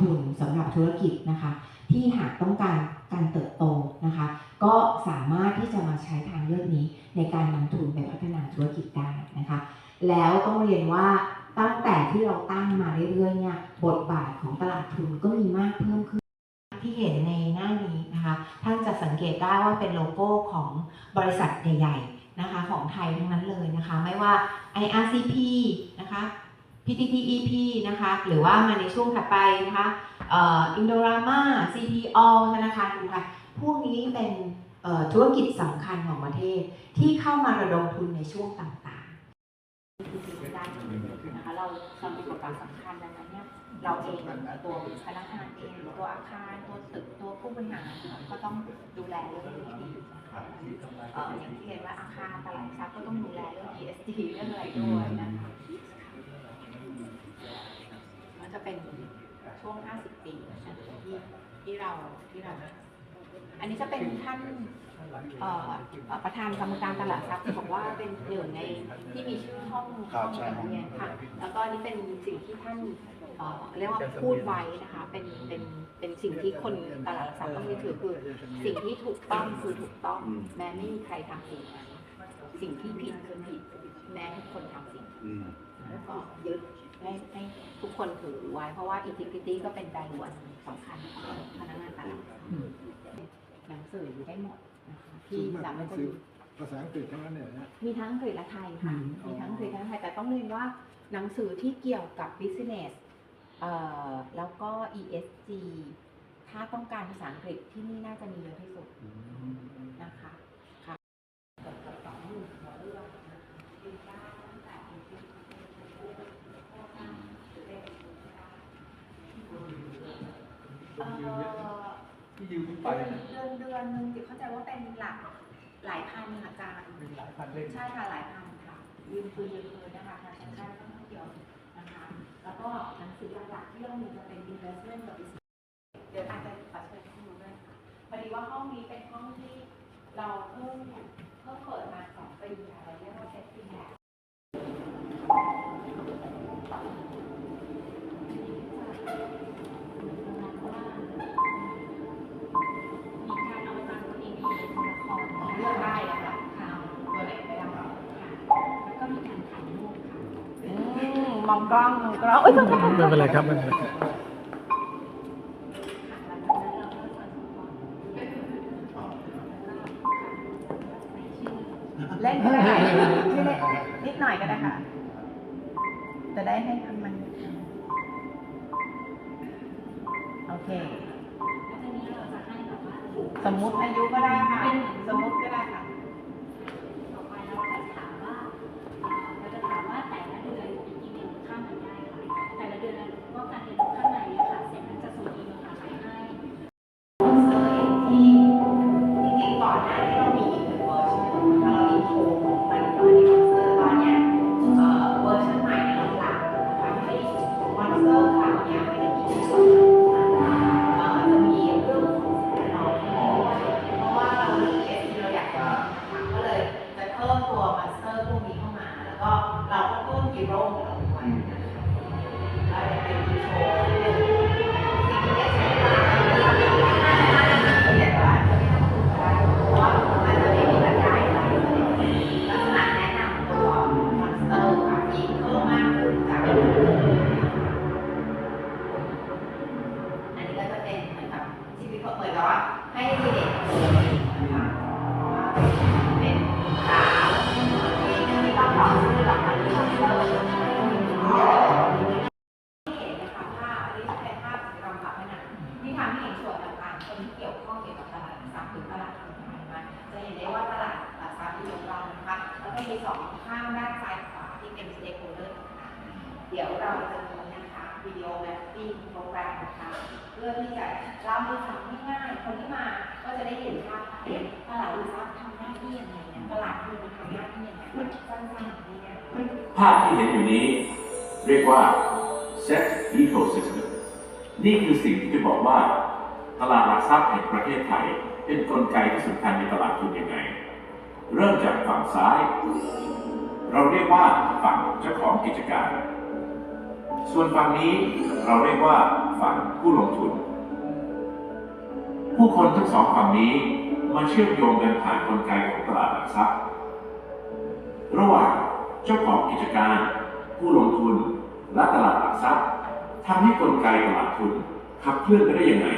ทุนสำหรับธุรกิจนะคะ ที่หากต้องการการเติบโตนะคะ ก็สามารถที่จะมาใช้ทางเลือกนี้ในการนำทุนไปพัฒนาธุรกิจได้นะคะ แล้วต้องเรียนว่าตั้งแต่ที่เราตั้งมาเรื่อยๆเนี่ยบทบาทของตลาดทุนก็มีมากเพิ่มขึ้นที่เห็นในหน้านี้นะคะท่านจะสังเกตได้ว่าเป็นโลโก้ของบริษัทใหญ่ ๆ นะคะ ของไทยทั้งนั้นเลยนะคะ ไม่ว่า IRCP นะคะ PTTEP นะคะหรือว่ามาในช่วงถัดไปนะคะเอินโดรามา CPO ธนาคารกรุงไทยพวกนี้เป็นเอ่อธุรกิจสำคัญของประเทศที่เข้ามาระดมทุนในช่วงต่างๆได้นะคะเราเรามีบทบาทสำคัญดังนั้นเนี่ยเราเองตัวพนักงานเองตัวอาคารตัวตึกตัวผู้บริหารก็ต้องดูแลเรื่องนี้ให้ดีเอ่ออย่างที่เห็นว่าอาคารตลาดทรัพย์ก็ต้องดูแลเรื่อง ESG เรื่องอะไรด้วยนะคะ มันจะเป็นช่วง 50 ปีนะคะที่ที่เราที่เรา อันนี้จะเป็นท่านเอ่อเอ่อประธานกรรมการตลาดทรัพย์ที่บอกว่าเป็นหนึ่งในที่มีชื่อห้องครัห้บองใช่แบบนี้ค่ะ แล้วก็อันนี้เป็นสิ่งที่ท่านเอ่อเรียกว่าพูดไว้นะคะ เป็นเป็นเป็นสิ่งที่คนตลาดหลักทรัพย์ต้องยึดถือคือสิ่งที่ถูกต้องคือถูกต้อง แม้ไม่มีใครทำสิ่งนั้นสิ่งที่ผิดคือผิด แม้ทุกคนทำสิ่งนั้นอืม แล้วก็ยึด ให้ให้ทุกคนถือไว้ เพราะว่า integrity ก็เป็นไดรวนสำคัญของพนักงานตลาดหนังสือได้หมดนะคะที่สามารถจะดูภาษาอังกฤษทั้งนั้นเนี่ยนะ มีทั้งอังกฤษและไทยค่ะ อืม มีทั้งอังกฤษและไทย แต่ต้องเรียนว่าหนังสือที่เกี่ยวกับ business เอ่อแล้วก็ ESG ถ้าต้องการภาษาอังกฤษที่นี่น่าจะมีเยอะที่สุดนะคะ เอ่อที่ยืมไปเดือนนะเดือนเดือนหนึงจิเข้าใจว่าเป็นหลักหลายพันอาจารย์เป็นหลายพันเล่มใช่ค่ะหลายพันค่ะยืมคืนยืมคืนนะคะทางธนาคารก็ต้องเกี่ยวนะคะ แล้วก็หนังสือหลักๆที่เรามีจะเป็น investment กับ business เดี๋ยวอาจจะขอเชิญที่ดูด้วยค่ะพอดีว่าห้องนี้เป็นห้องที่เราเพิ่งเพิ่งเปิดมาสองปีค่ะเราเรียกว่า setting lab มี มองกล้องมองกล้องเอ้ยไม่เป็นไรครับไม่เป็นไรเล่นก็ได้ค่ะชื่อเล่นนิดหน่อยก็ได้ค่ะ จะได้ให้มันโอเค สมมุติอายุก็ได้ค่ะ สมมุติก็ ฮีโร่ของเราด้วยนะคะแล้วเดี๋ยวเป็นอินโทรนิดนึงสิ่งที่ได้ใช้มาเรียนว่าจะไม่็มีสองข้างด้านซ้ายขวาที่เป็น stakeholder ต่างๆเดี๋ยวเราจะมีนะคะวิดีโอแมปปิ้งโปรแกรมนะคะเพื่อที่จะเล่าให้ฟังง่ายๆคนที่มาก็จะได้เห็นภาพเตลาดหลักทรัพย์ทำหน้าที่ยังไงนี่ยตลาดทุนทำหน้าที่ยังไงสั้นๆอย่างนี้เนี่ยภาพที่เห็นอยู่นี้ เรียกว่า Set Ecosystem นี่คือสิ่งที่จะบอกว่า ตลาดหลักทรัพย์แห่งประเทศไทย เป็นกลไกที่สำคัญในตลาดทุนยังไง เริ่มจากฝั่งซ้าย เราเรียกว่าฝั่งเจ้าของกิจการ ส่วนฝั่งนี้เราเรียกว่าฝั่งผู้ลงทุน ผู้คนทั้งสองฝั่งนี้มาเชื่อมโยงกันผ่านกลไกของตลาดหลักทรัพย์ ระหว่างเจ้าของกิจการ ผู้ลงทุนและตลาดหลักทรัพย์ทำให้กลไกตลาดทุนขับเคลื่อนไปได้อยังไง